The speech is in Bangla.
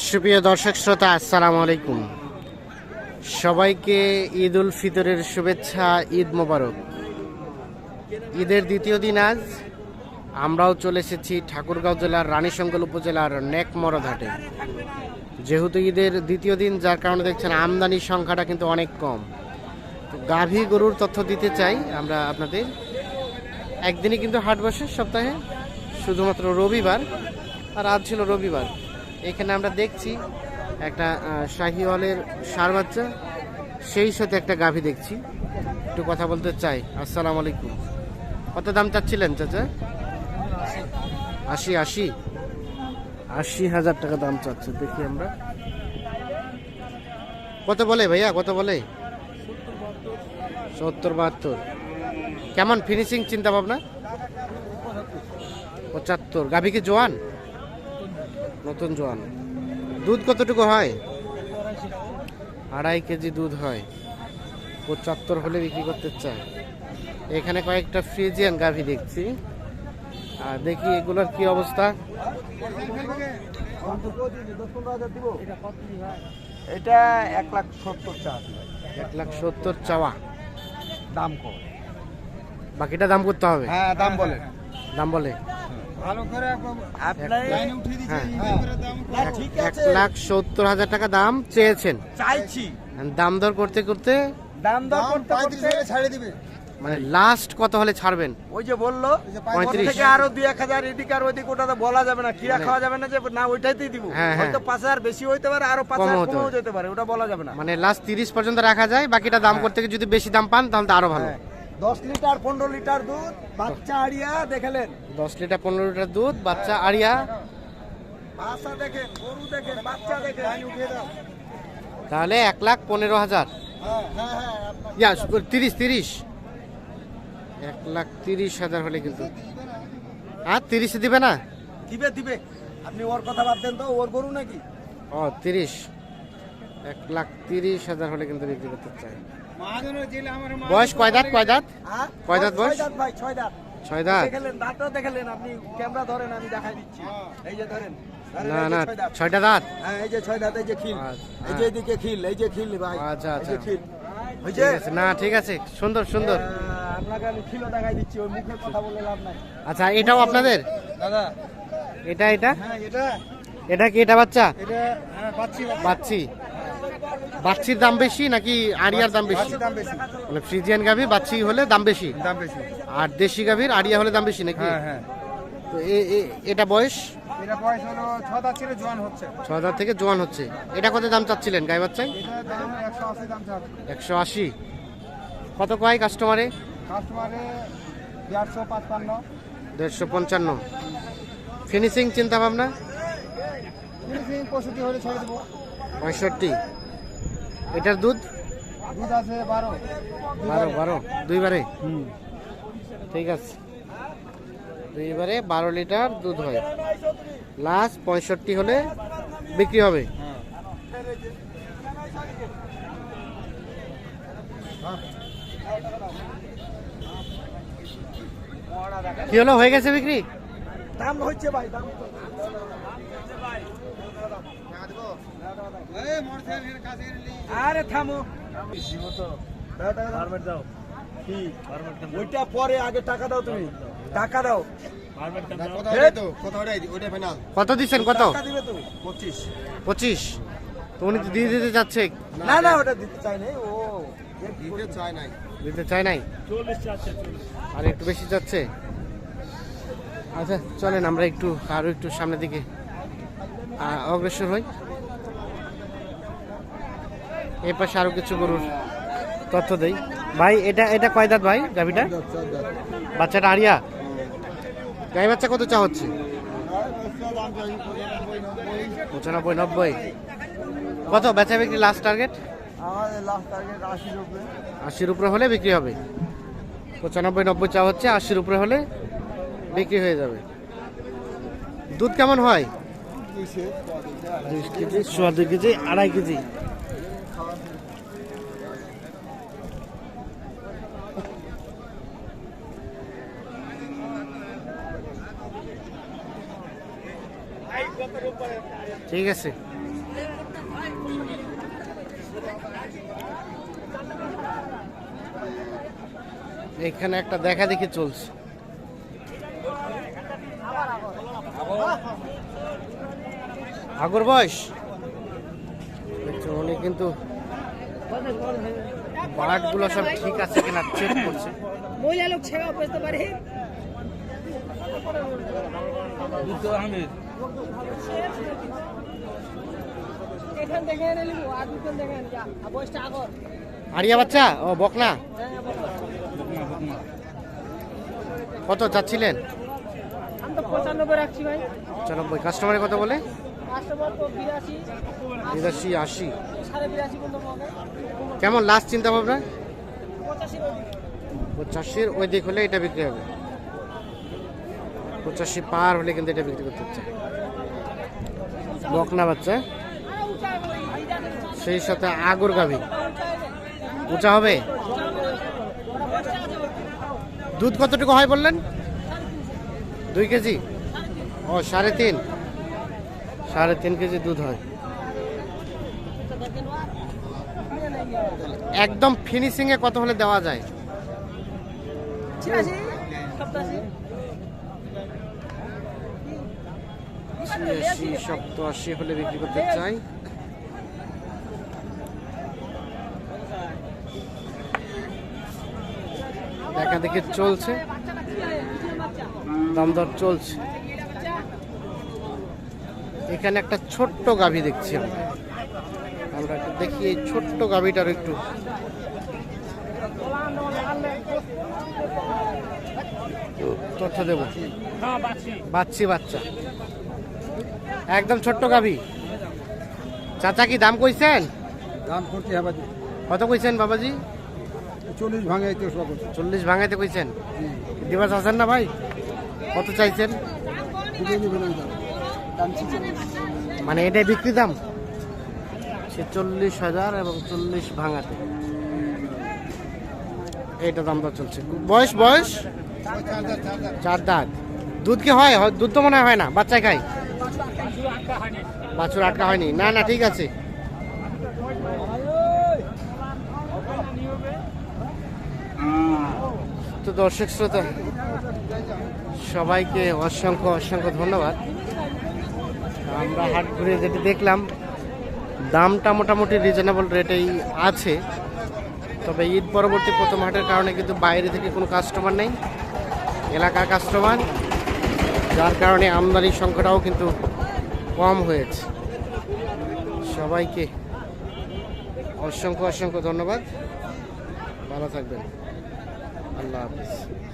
সুপ্রিয় দর্শক শ্রোতা, আসসালামু আলাইকুম। সবাইকে ঈদ উল ফিতরের শুভেচ্ছা, ঈদ মোবারক। ঈদের দ্বিতীয় দিন আজ, আমরাও চলে এসেছি ঠাকুরগাঁও জেলার রানীশঙ্কল উপজেলার নেকমরদহাটে যেহেতু ঈদের দ্বিতীয় দিন, যার কারণে দেখছেন আমদানির সংখ্যাটা কিন্তু অনেক কম। গাভী গরুর তথ্য দিতে চাই, আমরা আপনাদের। একদিনই কিন্তু হাট বসে সপ্তাহে, শুধুমাত্র রবিবার, আর আজ ছিল রবিবার। এখানে আমরা দেখছি একটা শাহিওয়ালের সার বাচ্চা। সেই সাথে একটা গাভী দেখছি। একটু কথা বলতে চাই। আসসালামু আলাইকুম। কত দাম চাচ্ছিলেন চাচা? আশি আশি? আশি হাজার টাকা দাম চাচ্ছে দেখি আমরা। কত বলে ভাইয়া? কত বলে? সত্তর বাহাত্তর। কেমন ফিনিশিং চিন্তা ভাবনা পঁচাত্তর। গাভী কি জোয়ান? নতুন জোয়ান। দুধ কতটুকু হয়? আড়াই কেজি দুধ হয়। পঁচাত্তর হলে বিক্রি করতে চায়। এখানে কয়েকটা ফ্রিজিয়ান গাভী দেখছি। আর দেখি এগুলোর কি অবস্থা। এটা এক লাখ সত্তর চা এক লাখ সত্তর চাওয়া। দাম কম। বাকিটা দাম করতে হবে? হ্যাঁ দাম বলে। দাম বলে। এক লাখ সত্তর হাজার টাকা দাম চেয়েছেন। চাইছি। দাম দর করতে করতে দাম দর করতে করতে ছাড়ে দিবে। মানে লাস্ট কত হলে ছাড়বেন? ওই যে বলল পঁয়ত্রিশ। থেকে আরও দুই এক হাজার এদিক আর ওইদিক ওটা তো বলা যাবে না কিরা খাওয়া যাবে না যে না ওইটাইতেই দিব। মানে- হ্যাঁ, হ্যাঁ। হয়তো পাঁচ হাজার বেশি হইতে পারে আরও পাঁচ হাজার কমেও পারে। যেতে পারে ওটা বলা যাবে না। মানে লাস্ট তিরিশ পর্যন্ত রাখা যায় বাকিটা দাম করতে যদি বেশি দাম পান তাহলে আরও ভালো। হ্যাঁ। দশ লিটার পনেরো লিটার দুধ বাচ্চা আড়িয়া দেখালেন? দশ লিটার পনেরো লিটার দুধ বাচ্চা আড়িয়া। বাচ্চা দেখেন গরু দেখেন বাচ্চা দেখেন তাহলে এক লাখ পনেরো হাজার। হ্যাঁ হ্যাঁ হ্যাঁ তিরিশ তিরিশ। এক লাখ তিরিশ হাজার হলে কিন্তু হ্যাঁ তিরিশে দিবে না? দিবে দিবে। আপনি ওর কথা বাদ দেন তো ওর গরু নাকি? ও তিরিশ। এক লাখ তিরিশ হাজার হলে কিন্তু বিক্রি করতে চাই বয়স কয় দাঁত কয় দাঁত? হ্যাঁ? কয় দাঁত বয়স? ছয় দাঁত ভাই ছয় দাঁত। ছয় দাঁত? দেখালেন দাঁতও দেখালেন আপনি ক্যামেরা ধরেন আমি দেখাই দিচ্ছি। এই যে ধরেন ধরেন, না না ছয়টা দাঁত? হ্যাঁ এই যে ছয় দাঁত এই যে খিল। আচ্ছা, এই যে এদিকে খিল এই যে খিল ভাই আচ্ছা, আচ্ছা। খিল। ঠিক না ঠিক আছে সুন্দর সুন্দর। আপনাকে আমি খিলও দেখাই দিচ্ছি ওই মুখে কথা বলে লাভ নাই। আচ্ছা এটাও আপনাদের? দাদা। এটা এটা? হ্যাঁ এটা। এটা কি এটা বাচ্চা? এটা হ্যাঁ পাচ্ছি বাচ্চি। বাচ্চির দাম বেশি নাকি আড়িয়ার দাম বেশি? দাম বেশি। মানে ফ্রিজিয়ান গাভী বাচ্চি হলে দাম বেশি? দাম বেশি। আর দেশি গাভীর আড়িয়া হলে দাম বেশি নাকি? হ্যাঁ হ্যাঁ। তো এটা বয়স? এটা বয়স হলো দাঁত জোয়ান হচ্ছে। থেকে জোয়ান হচ্ছে। এটা কত দাম চাচ্ছিলেন গাই বাচ্চাই? একশো আশি একশো আশি। কত কয় কাস্টমারে কাস্টমারে দেড়শো পাঁচপান্ন। দেড়শো পঞ্চান্ন। ফিনিশিং চিন্তা ভাবনা? ফিনিশিং পঁয়ষট্টি হলে ছেড়ে দেবো। পঁয়ষট্টি। এটার দুধ? দুধ আছে বারো বারো। বারো দুইবারে? হুম। ঠিক আছে। দুইবারে বারো লিটার দুধ হয়। লাস্ট পঁয়ষট্টি হলে বিক্রি হবে। কি হলো হয়ে গেছে বিক্রি? দাম হচ্ছে ভাই দাম আরে থামো। ওইটা পরে আগে টাকা দাও তুমি। টাকা দাও। কত দিচ্ছেন? কত? তুমি। পঁচিশ। পঁচিশ। তো উনি তো দিয়ে দিতে যাচ্ছে না না ওটা দিতে চাই নাই। ও দিতে চায় নাই। দিতে চায় নাই? আর একটু বেশি যাচ্ছে? আচ্ছা চলেন আমরা একটু আরও একটু সামনের দিকে অগ্রসর হই। এই পাশে আরও কিছু গরুর তথ্য দেই। ভাই এটা এটা কয় দাঁত ভাই গাভিটা? বাচ্চাটা আরিয়া? গাই বাচ্চা কত চা হচ্ছে? পঁচানব্বই নব্বই। কত? বেচা বিক্রি লাস্ট টার্গেট আশির উপরে। হলে বিক্রি হবে। পঁচানব্বই নব্বই চা হচ্ছে আশির উপরে হলে বিক্রি হয়ে যাবে। দুধ কেমন হয়? দুই কেজি সোয়া দুই কেজি আড়াই কেজি। ঠিক আছে। এখানে একটা দেখা দেখি চলছে। আগর বয়স? উনি কিন্তু বাটগুলো সব ঠিক আছে কিনা চেক করছে। মহিলা লোক ছেড়া বুঝতে পারে। আমি আরিয়া বাচ্চা? ও বকনা? হ্যাঁ কত চাচ্ছিলেন? আমি তো পঁচানব্বই রাখছি ভাই। চুরানব্বই কাস্টমারে কত বলে? বিরাশি। আশি। কেমন লাস্ট চিন্তা ভাবনা পঁচাশি পঁচাশির ওই দিক হলে এটা বিক্রি হবে। পঁচাশি পার হলে কিন্তু এটা বিক্রি করতে হচ্ছে বকনা বাচ্চা? সেই সাথে আগর গাভী। উঁচা হবে? দুধ কতটুকু হয় বললেন? দুই কেজি? ও, সাড়ে তিন। সাড়ে তিন কেজি দুধ হয়। একদম ফিনিশিং এ কত হলে দেওয়া যায়? সপ্তাশি হলে বিক্রি করতে চাই। দেখা দেখি চলছে। দমদর চলছে। এখানে একটা ছোট্ট গাভী দেখছি আমরা। আমরা একটু দেখি এই ছোট্ট গাভীটার একটু। তথ্য দেবো। বাচ্চি বাচ্চা। একদম ছোট্ট গাভী। চাচা কি দাম কইছেন? দাম করতে হবে কত কইছেন বাবাজি? চল্লিশ ভাঙে তো সব চল্লিশ ভাঙাইতে কইছেন? দিবাস আছেন না ভাই? কত চাইছেন? মানে এটাই বিক্রি দাম? ছেচল্লিশ হাজার এবং চল্লিশ ভাঙাতে। এইটা দাম দর চলছে। বয়স বয়স? চার দাঁত। দুধ কি হয়? দুধ তো মনে হয় হয় না। বাচ্চায় খায়? বাছুর আটকা হয়নি। না না ঠিক আছে। তো দর্শক শ্রোতা, সবাইকে অসংখ্য অসংখ্য ধন্যবাদ। আমরা হাট ঘুরে যেটি দেখলাম, দামটা মোটামুটি রিজনেবল রেটেই আছে। তবে ঈদ পরবর্তী প্রথম হাটের কারণে কিন্তু বাইরে থেকে কোনো কাস্টমার নেই, এলাকার কাস্টমার যার কারণে আমদানির সংখ্যাটাও কিন্তু কম হয়েছে। সবাইকে অসংখ্য অসংখ্য ধন্যবাদ। ভালো থাকবেন। আল্লাহ হাফিজ।